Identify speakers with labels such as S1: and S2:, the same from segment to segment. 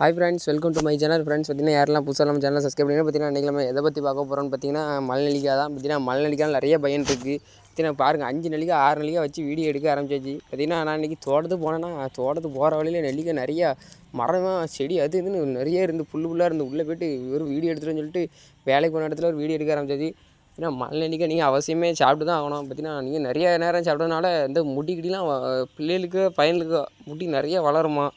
S1: Hi friends welcome to my channel friends பார்த்தீங்கன்னா யாரெல்லாம் புதுசாக நம்ம சேனல் சப்ஸ்கிரைப் பண்ணி பார்த்தீங்கன்னா இன்றைக்கி எதை பற்றி பார்க்க போகிறோம்னு பார்த்தீங்கன்னா மலை தான். பார்த்தீங்கன்னா மலை நிறைய பயன் இருக்குது பார்த்தீங்கன்னா பாருங்கள் அஞ்சு நெல்லிக்காய் ஆறு நெல்லிக்காய் வச்சு வீடியோ எடுக்க ஆரம்பிச்சாச்சு. பார்த்தீங்கன்னா நான் இன்றைக்கி தோட்டத்துக்கு போனேன்னா தோட்டத்துக்கு போகிற வழியில் நெல்லிக்காய் நிறையா மரமாக செடி அது இதுன்னு நிறைய இருந்து புல் புல்லாக இருந்து உள்ளே போய்ட்டு ஒரு வீடியோ எடுத்துகிட்டு சொல்லிட்டு வேலைக்கு போன இடத்துல ஒரு வீடியோ எடுக்க ஆரம்பிச்சாச்சு. ஏன்னா மலை நெல்லிக்காய் நீங்கள் அவசியமே சாப்பிட்டு தான் ஆகணும். பார்த்தீங்கன்னா நீங்கள் நிறைய நேரம் சாப்பிட்டதுனால இந்த முடி பிள்ளைகளுக்கு பையனுக்கு முடி நிறைய வளருமா?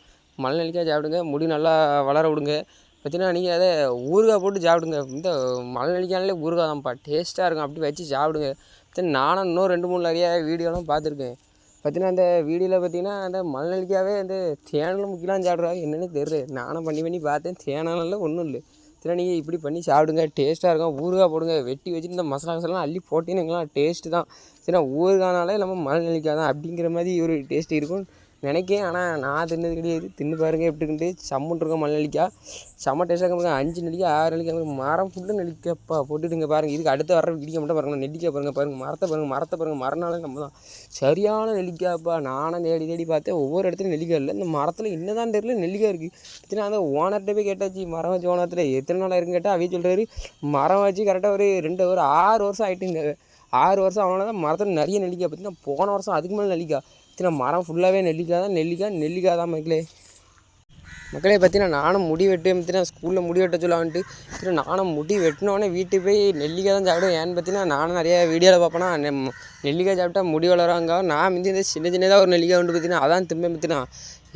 S1: மலை நெல்லிக்காய் சாப்பிடுங்க. முடி நல்லா வளர விடுங்க. பார்த்தீங்கன்னா நீங்கள் அதை ஊறுகாய் போட்டு சாப்பிடுங்க. இந்த மலை நெல்லிக்காயிலே ஊறுகாய் தான்ப்பா. டேஸ்ட்டாக இருக்கும். அப்படி வச்சு சாப்பிடுங்க. சரி நானும் இன்னும் ரெண்டு மூணு நிறைய வீடியோலாம் பார்த்துருக்கேன். பார்த்தீங்கன்னா அந்த வீடியோவில் பார்த்தீங்கன்னா அந்த மலை நெல்லிக்காவே அந்த தேனில் முக்கிலாம் சாப்பிட்றாங்க என்னென்னு தெரியல. நானும் பண்ணி பண்ணி பார்த்தேன். தேனால ஒன்றும் இல்லை. சரி நீங்கள் இப்படி பண்ணி சாப்பிடுங்க. டேஸ்ட்டாக இருக்கும். ஊறுகாய் போடுங்க. வெட்டி வச்சுட்டு இந்த மசாலா மசாலாம் அள்ளி போட்டீங்கன்னா டேஸ்ட்டு தான். சரி ஊறுகானாலே நம்ம மலை நெல்லிக்காய் தான். அப்படிங்கிற மாதிரி ஒரு டேஸ்ட் இருக்கும். நினைக்கேன் ஆனால் நான் தின்னது கிடையாது. தின்னு பாருங்கள் எப்படி இருக்குன்ட்டு. சம்முன்னு இருக்கும் மலை நெல்லிக்காய் செம்ம டேஸ்ட்டாக இருக்கும் அஞ்சு நெல்லிக்காய் ஆறு நெல்லிக்காய் மரம் ஃபுல்லு நெல்லிக்காய்ப்பா. போட்டுடுங்க பாருங்கள் இதுக்கு அடுத்த வர வீடியோ மட்டும் பாருங்கள் நெல்லிக்காய் பாருங்கள் பாருங்கள் மரத்தை பாருங்கள் மரத்தை பாருங்கள் மரனாலே நம்ம தான். சரியான நெல்லிக்காய்ப்பா. நானும் தேடி தேடி பார்த்தேன். ஒவ்வொரு இடத்துலையும் நெல்லிக்காய் இல்லை. இந்த மரத்தில் என்னதான் தெரியல நெல்லிக்காய் இருக்குது இத்தனை அந்த ஓனர்கிட்ட போய் கேட்டாச்சு. மரம் வச்சு ஓனத்தில் எத்தனை நாளாக இருக்குன்னு கேட்டால் அவையே சொல்கிறாரு மரம் வச்சு கரெக்டாக ஒரு ரெண்டு ஒரு ஆறு வருஷம் ஆகிட்டுங்க ஆறு வருஷம் அவனால தான் மரத்தில் நிறைய நெல்லிக்காய் பார்த்தீங்கன்னா போன வருஷம் அதுக்கு மேலே நெல்லிக்காய். இத்தனை மரம் ஃபுல்லாகவே நெல்லிக்காய் தான். நெல்லிக்காய் நெல்லிக்காய் தான் மக்களே. மக்களே பார்த்தீங்கன்னா நானும் முடி வெட்டு பார்த்தீங்கன்னா ஸ்கூலில் முடி வெட்ட சொல்லான்ட்டு. சரி நானும் முடி வெட்டினோடனே வீட்டுக்கு போய் நெல்லிக்காய் தான் சாப்பிடுவேன். ஏன்னு பார்த்தீங்கன்னா நானும் நிறைய வீடியோவில் பார்ப்பேன்னா நெல்லிக்காய் சாப்பிட்டா முடி வளராங்க நான் வந்து இந்த சின்ன சின்னதாக ஒரு நெல்லிக்காய் உண்டு பார்த்தீங்கன்னா அதான் திரும்ப பார்த்தீங்கன்னா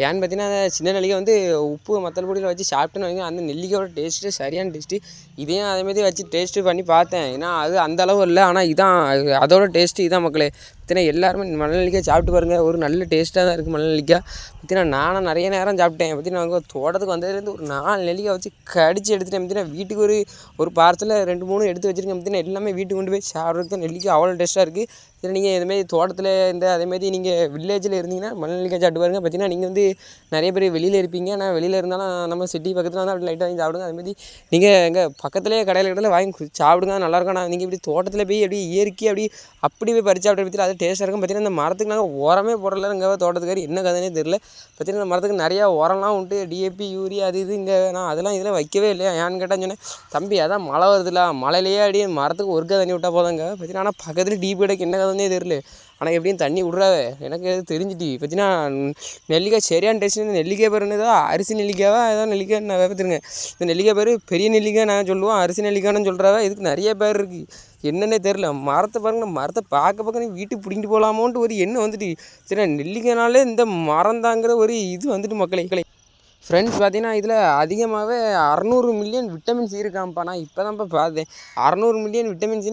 S1: ஏன்னு பார்த்தீங்கன்னா அந்த சின்ன நெல்லிக்காய் வந்து உப்பு மத்தல் பொடியில் வச்சு சாப்பிட்டேன்னு வைங்க அந்த நெல்லிக்காயோட டேஸ்ட்டு சரியான டேஸ்ட்டு இதையும் அதேமாதிரி வச்சு டேஸ்ட்டு பண்ணி பார்த்தேன். ஏன்னா அது அந்த அளவு இல்லை. ஆனால் இதான் அதோட டேஸ்ட்டு இதான் மக்களே. பார்த்தீங்கன்னா எல்லாருமே மலை நெல்லிக்காய் சாப்பிட்டு பாருங்கள் ஒரு நல்ல டேஸ்ட்டாக தான் இருக்குது மலை நெல்லிக்காய். பார்த்தீங்கன்னா நானும் நிறைய நேரம் சாப்பிட்டேன். பார்த்தீங்கன்னா அவங்க தோட்டத்துக்கு வந்ததுலேருந்து ஒரு நாலு நெல்லிக்காய் வச்சு கடிச்சு எடுத்துட்டேன். பார்த்தீங்கன்னா வீட்டுக்கு ஒரு ஒரு பார்சலில் ரெண்டு மூணு எடுத்து வச்சிருக்கேன். பார்த்தீங்கன்னா எல்லாமே வீட்டுக்கு கொண்டு போய் சாப்பிட்றதுக்கு நெல்லிக்காய் அவ்வளோ டேஸ்ட்டாக இருக்குது இதில் நீங்கள் இதுமாரி தோட்டத்தில் இந்த அதேமாரி நீங்கள் வில்லேஜில் இருந்தீங்கன்னா மணல் நெல்லிக்காய் சாப்பிட்டு பாருங்க. பார்த்தீங்கன்னா நீங்கள் வந்து நிறைய பேர் வெளியில் இருப்பீங்க. ஆனால் வெளியில் இருந்தாலும் நம்ம சிட்டி பக்கத்தில் வந்து அப்படி லைட்டாக வாங்கி சாப்பிடுங்க. அதுமாரி நீங்கள் எங்கள் பக்கத்துலேயே கடையில் கடையில் வாங்கி சாப்பிடுங்க. நல்லாயிருக்கும் ஆனால் நீங்கள் இப்படி தோட்டத்தில் போய் அப்படி இயற்கை அப்படி அப்படி போய் பறிச்சு சாப்பிட்ற பற்றி அது டேஸ்ட்டாக இருக்கும். பார்த்தீங்கன்னா இந்த மரத்துக்கு நாங்கள் உரமே போடல. இங்கே தோட்டத்துக்காரி என்ன கதைனே தெரில பார்த்தீங்கன்னா இந்த மரத்துக்கு நிறையா உரம்லாம் உண்டு. டிஏபி யூரியா அது இது இங்கே நான் அதெல்லாம் இதெல்லாம் வைக்கவே இல்லையா? ஏன்னு கேட்டால் சொன்னேன் தம்பி அதான் மழை வருதுல மழையிலேயே அப்படியே மரத்துக்கு ஒருக்கா தண்ணி விட்டால் போதாங்க பார்த்தீங்கன்னா ஆனால் பக்கத்தில் டிபி கடைக்கு என்ன வந்தே தெரில ஆனால் எப்படியும் தண்ணி விட்றாவே? எனக்கு எது தெரிஞ்சிட்டு. பார்த்தீங்கன்னா நெல்லிக்காய் சரியான டேஸ்ட்டு நெல்லிக்காய் பேர் என்னதோ அரிசி நெல்லிக்காவா? ஏதோ நெல்லிக்காய் நான் பார்த்துருங்க இந்த நெல்லிக்காய் பேர் பெரிய நெல்லிக்காய் நான் சொல்லுவோம். அரிசி நெல்லிக்காய்னு சொல்கிறாவ இதுக்கு நிறைய பேர் இருக்குது என்னன்னே தெரில மரத்தை பாருங்க மரத்தை பார்க்க பார்க்க நீ வீட்டுக்கு பிடிங்கிட்டு போகலாமோன்ட்டு ஒரு எண்ணம் வந்துட்டு. சரி நெல்லிக்காய்னாலே இந்த மரம் தாங்கிற ஒரு இது வந்துட்டு மக்களே. ஃப்ரெண்ட்ஸ் பார்த்தீங்கன்னா இதில் அதிகமாகவே அறநூறு மில்லியன் விட்டமின் சி இருக்காம்ப்பா. நான் இப்போ தான்ப்பா பார்த்தேன். அறநூறு மில்லியன் விட்டமின்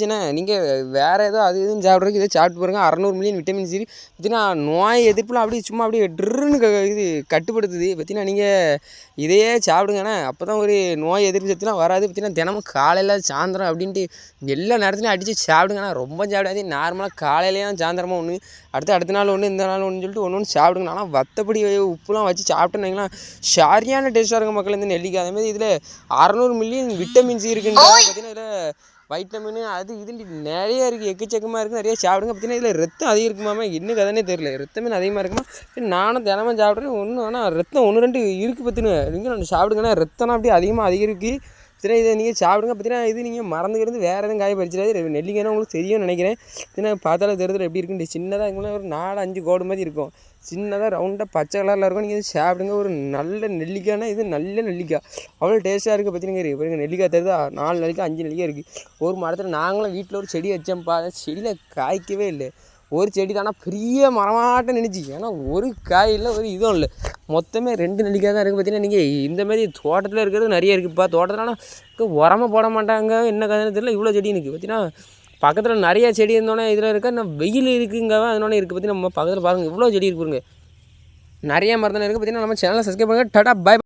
S1: சினா நீங்கள் வேறு ஏதோ அது இதுன்னு சாப்பிட்றதுக்கு இதை சாப்பிட்டு பாருங்க. அறநூறு மில்லியன் விட்டமின் சி பார்த்தீங்கன்னா நோய் எதிர்ப்புலாம் அப்படியே சும்மா அப்படியே ட்ருன்னு இது கட்டுப்படுத்துது. பார்த்தீங்கன்னா நீங்கள் இதையே சாப்பிடுங்கண்ணா அப்போ தான் ஒரு நோய் எதிர்ப்பு சக்திலாம் வராது. பார்த்தீங்கன்னா தினமும் காலையில் சாயந்தரம் அப்படின்ட்டு எல்லா நேரத்துலையும் அடித்து சாப்பிடுங்கண்ணா ரொம்ப சாப்பிடாது. நார்மலாக காலையிலையும் சாயந்தரமாக ஒன்று அடுத்து அடுத்த நாள் ஒன்று இந்த நாள் ஒன்று சொல்லிட்டு ஒன்று ஒன்று சாப்பிடுங்க. ஆனால் வத்தப்படி உப்புலாம் வச்சு சாப்பிட்டேன்னு சரியான டேஸ்ட்டாக இருக்கும் மக்கள் இந்த நெல்லிக்காய். அதேமாதிரி இதில் அறநூறு மில்லியன் விட்டமின் சி இருக்குன்னு பார்த்தீங்கன்னா இதில் வைட்டமின் அது இதுன்னு நிறைய இருக்குது எக்கச்சக்கமாக இருக்குது நிறைய சாப்பிடுங்க. பார்த்தீங்கன்னா இதில் ரத்தம் அதிகம் இருக்குமாமா? என்ன கதைனே தெரில ரத்தமே அதிகமாக இருக்குமா? நானும் தினமும் சாப்பிட்றேன். ஒன்றும் ஆனால் ரத்தம் ஒன்று ரெண்டு இருக்குது பார்த்துன்னு நீங்கள் நான் சாப்பிடுங்கன்னா ரத்தம்லாம் அப்படியே அதிகமாக அதிகம் இருக்குது சரி இதை நீங்கள் சாப்பிடுங்க. பார்த்தீங்கன்னா இது நீங்கள் மறந்து கிடந்து வேறு எதுவும் காய பறிச்சிடாது நெல்லிக்காய்னா உங்களுக்கு தெரியும்னு நினைக்கிறேன். ஏன்னா பார்த்தாலும் தெரியுது எப்படி இருக்குன்னு சின்னதாக இதுக்குள்ள ஒரு நாலு அஞ்சு கோடு மாதிரி இருக்கும். சின்னதாக ரவுண்டாக பச்சை கலரில் இருக்கும். நீங்கள் இது சாப்பிடுங்க. ஒரு நல்ல நெல்லிக்காய்னா இது நல்ல நெல்லிக்காய். அவ்வளோ டேஸ்ட்டாக இருக்குது பார்த்தீங்கன்னா பாருங்க நெல்லிக்காய் தருதா நாலு நெல்லிக்காய் அஞ்சு நெல்லிக்காய் இருக்குது ஒரு மரத்தில் நாங்களும் வீட்டில் ஒரு செடி வச்சோம்ப்பா. பார்த்தா செடியில் காய்க்கவே இல்லை. ஒரு செடி தானே பெரிய மரமாட்டம் நினைச்சி ஏன்னா ஒரு காய் இல்லை ஒரு இதுவும் இல்லை. மொத்தமே ரெண்டு நெல்லிக்காய் தான் இருக்குது பார்த்தீங்கன்னா நீங்கள் இந்தமாரி தோட்டத்தில் இருக்கிறது நிறைய இருக்குதுப்பா தோட்டத்தில் ஆனால் உரமா போட மாட்டாங்க. என்ன கதைன்னு தெரியல. இவ்வளோ செடி இருக்குது பார்த்தீங்கன்னா பக்கத்தில் நிறைய செடி இருந்தோன்னே இதில் இருக்க? இன்னும் வெயில் இருக்குங்க. அதனால இருக்குது பார்த்தீங்கன்னா நம்ம பக்கத்தில் பாருங்கள் இவ்வளோ செடி இருக்குங்க நிறைய மரம் தானே இருக்குது பார்த்தீங்கன்னா நம்ம சேனலை சப்ஸ்கிரைப் பண்ணுங்கள் டடா பை